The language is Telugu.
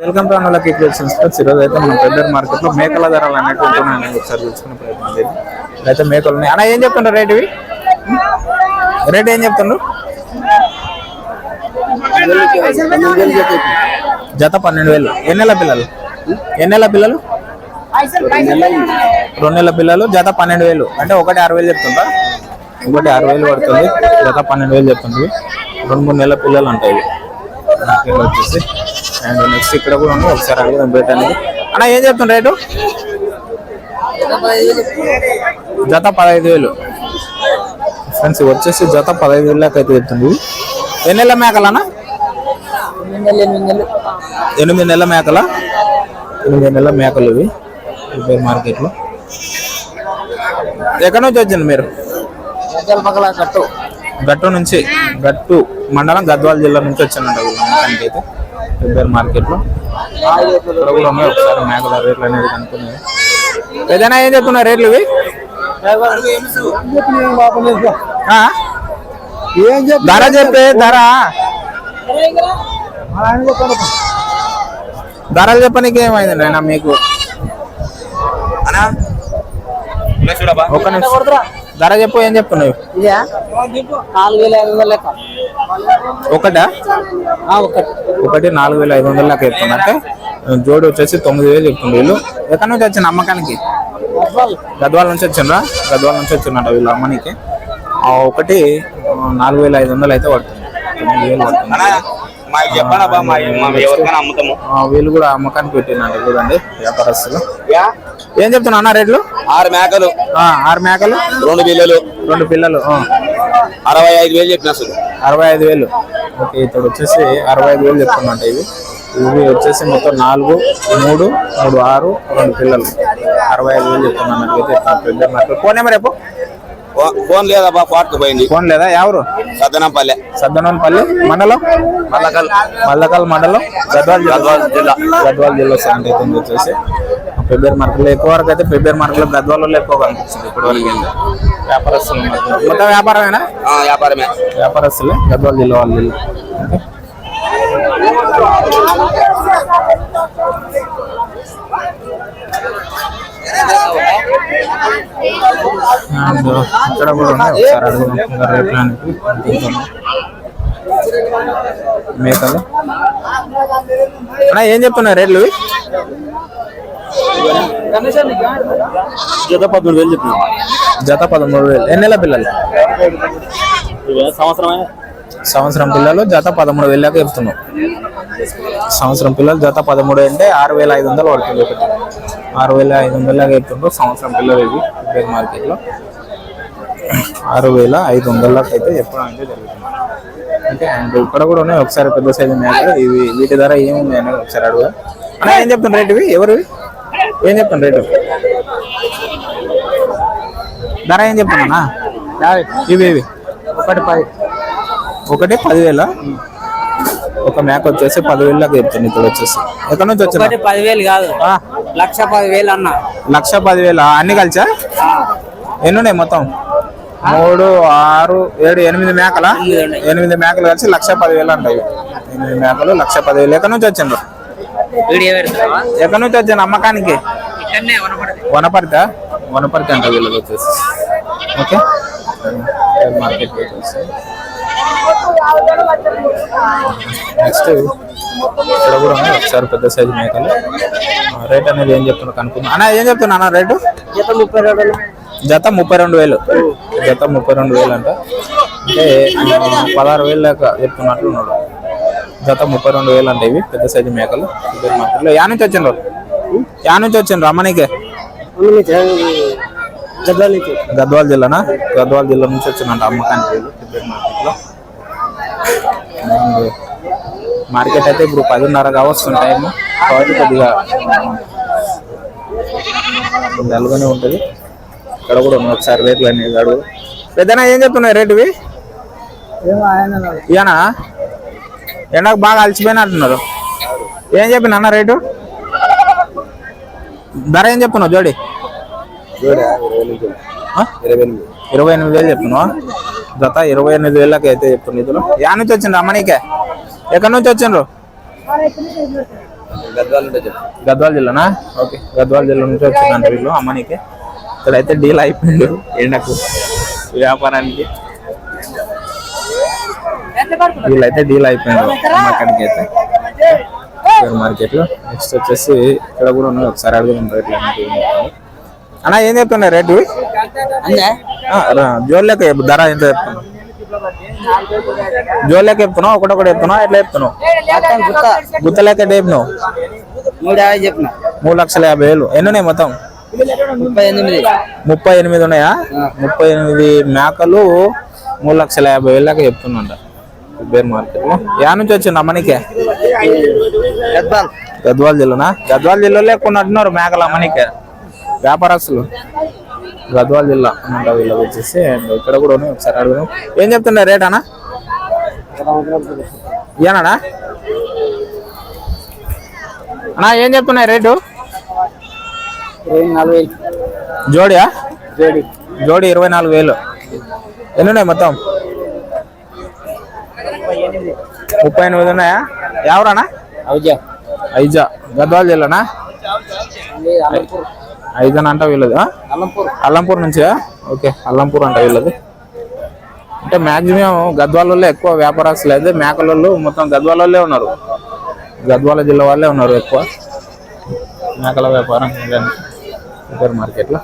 వెల్కమ్ టు అన్నలకి క్రియేషన్స్ ఫ్రెండ్స్. ఈరోజు అయితే మనం పెద్దర్ మార్కెట్లో మేకల ధరలు అనేవి ఉంటున్నాయి ఒకసారి తెలుసుకునే ప్రయత్నం చేయండి అయితే మేకలు ఉన్నాయి. అన్న ఏం చెప్తుండ్రు రేట్ ఇవి? రేట్ ఏం చెప్తుండ్రు? జత పన్నెండు వేలు. ఎన్ని నెలల పిల్లలు? ఎన్ని నెలల పిల్లలు? రెండు నెలల పిల్లలు జత పన్నెండు వేలు. అంటే ఒకటి ఆరు వేలు చెప్తుందా ఒకటి ఆరు వేలు పడుతుంది. జత పన్నెండు వేలు చెప్తుంది రెండు మూడు నెలల పిల్లలు ఉంటాయి వచ్చేసి అండ్ నెక్స్ట్ ఇక్కడ కూడా ఒకసారి అడుగుదాం బయట అనేది అన్న ఏం చెప్తున్నా రేటు? జత పదహైదు వేలు. ఫ్రెండ్స్ వచ్చేసి జత పదహైదు వేలు అయితే చెప్తుంది. ఎన్ని నెలల మేకలనా ఎనిమిది నెలల మేకల? ఎనిమిది నెలల మేకలు ఇవి. ఇవి మార్కెట్లో. ఎక్కడి నుంచి వచ్చింది మీరు? కట్టు గట్టు. నుంచి. గట్టు మండలం గద్వాల జిల్లా నుంచి అమ్మకానికి అయితే. ఫిబ్రవరి మార్కెట్లో. ఇక్కడ కూడా ఉన్నాయి ఒకసారి మేకల రేట్లు అనేది కనుక్కున్నాయి. ఏదైనా ఏం చెప్తున్నా రేట్లు ఇవి? ధర చెప్పే ధర? ధరలు చెప్పనీకి ఏమైంది నాయన మీకు? ఒక్క నిమిషం. ధర చెప్పు ఏం చెప్తున్నావు? ఇదా? నాలుగు వేల ఐదు వందల లెక్క. ఒకటా? ఆ, ఒకటి. ఒకటి నాలుగు వేల ఐదు వందల లెక్క చెప్తున్నా అంటే జోడి వచ్చేసి తొమ్మిది వేలు చెప్తుంది వీళ్ళు. ఎక్కడి నుంచి వచ్చిన అమ్మకానికి గద్వాల. నుంచి వచ్చిండ్రా? గద్వాల నుంచి వచ్చిందంట వీళ్ళు అమ్మనికి. ఆ ఒకటి నాలుగు వేల ఐదు వందలు అయితే పడుతుంది. తొమ్మిది వేలు పడుతుంది. వీళ్ళు కూడా అమ్మకానికి పెట్టినండి చూడండి వ్యాపారస్తులు. ఏం చెప్తున్నా అన్న రేట్లు? ఆరు మేకలు. ఆరు మేకలు. రెండు పిల్లలు. రెండు పిల్లలు అరవై ఐదు వేలు చెప్పిన అసలు. అరవై ఐదు వేలు. ఓకే ఇతడు వచ్చేసి అరవై ఐదు వేలు చెప్తున్నట్టు ఇవి. ఇవి వచ్చేసి మొత్తం నాలుగు మూడు మూడు ఆరు రెండు పిల్లలు. అరవై ఐదు వేలు చెప్తున్నట్టు అయితే ఫోన్ నెంబర్ రేపు ఫో- ఫోన్ లేదా బా పార్క్ పోయింది. ఫోన్ లేదా ఎవరు సద్దనంపల్లె. సద్దనపల్లి మండలం? మల్లకల్. మల్లకల్ మండలం గద్వాల్ జిల్లా. గద్వాల్ జిల్లా. సెంటర్ వచ్చేసి. ఫిబ్రవరి మార్కెట్లో ఎక్కువ వరకు అయితే ఫిబ్రవరి మార్కెట్లో గద్వాలలో ఎక్కువ కనిపిస్తుంది ఇప్పటి వరకు. వ్యాపారస్తులు. మొత్తం వ్యాపారమేనా ఆ, వ్యాపారమే వ్యాపారస్తులే గద్వాల జిల్లా వాళ్ళు వీళ్ళు. ఇక్కడ కూడా ఉన్నాయి ఒకసారి అడుగుదాం. మేకలు అన్నా ఏం చెప్తున్నారు రేట్లు? జత పదమూడు వేలు చెప్పిన. జత పదమూడు వేలు. ఎన్ని నెలల పిల్లలు? సంవత్సరమే. సంవత్సరం పిల్లలు జత పదమూడు వేలకు చెప్తున్నాం. సంవత్సరం పిల్లలు జత పదమూడు అంటే ఆరు వేల ఐదు వందలు పడుతుంది ఒకటి. ఆరు వేల ఐదు వందలకి చెప్తుండ్రు. సంవత్సరం పిల్లలు ఇవి బేగ్ మార్కెట్లో. ఆరు వేల ఐదు వందలకి అయితే చెప్పడం అయితే జరుగుతుంది. అంటే అండ్ ఇక్కడ కూడా ఉన్నాయి. ఒకసారి పెద్ద సైజు మేకలు ఇవి వీటి ధర ఏముంది అనేది ఒకసారి అడుగు అన్న ఏం చెప్తున్నారు రేటు ఇవి? ఎవరివి? ఏం చెప్తున్నారు రేటు? ధర ఏం చెప్తున్నా ఇవి ఇవి. ఒకటి పది. ఒకటి పదివేల? ఒక మేక వచ్చేసి పదివేలకు చెప్తుంది ఇప్పుడు వచ్చేసి. ఎక్కడి నుంచి వచ్చిన ఒకటి పదివేలు కాదు. లక్ష పదివేలు అన్న. లక్ష పదివేల? అన్ని కలిసా? ఎన్ని ఉన్నాయి మొత్తం? మూడు ఆరు ఏడు ఎనిమిది మేకల ఎనిమిది మేకలు కలిసి లక్ష పదివేలు అంటాయి. ఎనిమిది మేకలు లక్ష పదివేలు. ఎక్కడి నుంచి వచ్చిండ్రు? ఎక్కడి నుంచి వచ్చిండ్రు అమ్మకానికి? వనపర్త. వనపర్తి అంట వీళ్ళకి వచ్చేసి. ఓకే. మార్కెట్ వచ్చేసి. నెక్స్ట్ ఇక్కడ కూడా ఉన్నాయి. ఒకసారి పెద్ద సైజు మేకలు. రేట్ అనేది ఏం చెప్తున్నా కనుక్కుందాం. అన్న ఏం చెప్తున్నా అన్న రేటు జత ముప్పై రెండు జత ముప్పై రెండు వేలు. జత ముప్పై రెండు వేలు అంట. అంటే పదహారు వేలు దాకా చెప్తున్నట్లు ఉన్నాడు జత ముప్పై రెండు వేలు అంటే ఇవి పెద్ద సైజు మేకలు. ఇద్దరు మార్కెట్లో యా నుంచి వచ్చిండ్రు? యా నుంచి వచ్చిండ్రు? అమ్మనీకే? గద్వాల జిల్లానా? గద్వాల జిల్లా నుంచి వచ్చిందంట అమ్మకానికి మార్కెట్లో మార్కెట్ అయితే ఇప్పుడు పదిన్నర కావస్తుంది టైం కాబట్టి కొద్దిగా. డల్గానే ఉంటుంది. ఇక్కడ కూడా ఉంది. ఒకసారి రేట్లు అనేది అడుగు. పెద్దనా ఏం చెప్తున్నాయి రేటు ఇవి? ఏమో ఆయన ఇయనా ఎండకు బాగా అలసిపోయినట్టున్నారు. ఏం చెప్పిన అన్న రేటు? ధర ఏం చెప్తున్నావు జోడి? ఇరవై ఎనిమిది వేలు. చెప్తున్నావా? జత ఇరవై ఎనిమిది వేలకి అయితే చెప్తున్నా ఇదిలో. యా నుంచి వచ్చిండ్రు అమ్మనీకే ఎక్కడి నుంచి వచ్చిండ్రు? గద్వాలు చెప్పు జిల్లానా? ఓకే గద్వాల జిల్లా నుంచి వచ్చిందంట వీళ్ళు అమ్మనికి ఇక్కడైతే డీల్ అయిపోయిండు ఎండకు వ్యాపారానికి. వీళ్ళైతే డీల్ అయిపోయిండు అమ్మకానికి అయితే మార్కెట్లో నెక్స్ట్ వచ్చేసి ఇక్కడ కూడా ఉన్నది ఒకసారి అడుగుదాం రేట్లు. అన్న ఏం చెప్తున్నారు రేటు? చెప్పు. ధర ఎంత చెప్తున్నావు? జోలు లెక్క చెప్తున్నావు ఒకటొకటి చెప్తున్నావు ఎట్లా చెప్తున్నావు? గుత్త. లెక్క చెప్పినావు? మూడు యాభై చెప్పిన. మూడు లక్షల యాభై వేలు. ఎన్ని ఉన్నాయి మొత్తం? ముప్పై ఎనిమిది. ముప్పై ఎనిమిది ఉన్నాయా? ముప్పై ఎనిమిది మేకలు మూడు లక్షల యాభై వేలు దాకా చెప్తున్నంట. బేర్ మార్కెట్లో? యా నుంచి వచ్చింది అమ్మనికే గద్వాల్. గద్వాల జిల్లానా? గద్వాల జిల్లాలో కొన్ని అంటున్నారు మేకలు అమ్మనికే వ్యాపారస్తులు? గద్వాల జిల్లా. అన్నమాట వీళ్ళకి వచ్చేసి ఇక్కడ కూడా ఉన్నాయి. ఒకసారి అడుగుదాం. ఏం చెప్తున్నారు? రేట్ అన్న? ఏనా అన్నా ఏం చెప్తున్నాయి రేటు? జోడియా? జోడి. జోడి ఇరవై నాలుగు వేలు. ఎన్ని ఉన్నాయి మొత్తం? ముప్పై ఎనిమిది ఉన్నాయా? ఎవరన్నా? అవుజా ఐజా. గద్వాల జిల్లానా? ఐజన్ అంట వీళ్ళది? అల్లంపూర్. అల్లంపూర్ నుంచా? ఓకే అల్లంపూర్ అంట వీళ్ళది. అంటే మాక్సిమం గద్వాలలో ఎక్కువ వ్యాపారస్తులు అయితే మేకలలో మొత్తం గద్వాలలోనే ఉన్నారు. గద్వాల జిల్లా వాళ్ళే ఉన్నారు ఎక్కువ. మేకల వ్యాపారం సూపర్ మార్కెట్లో.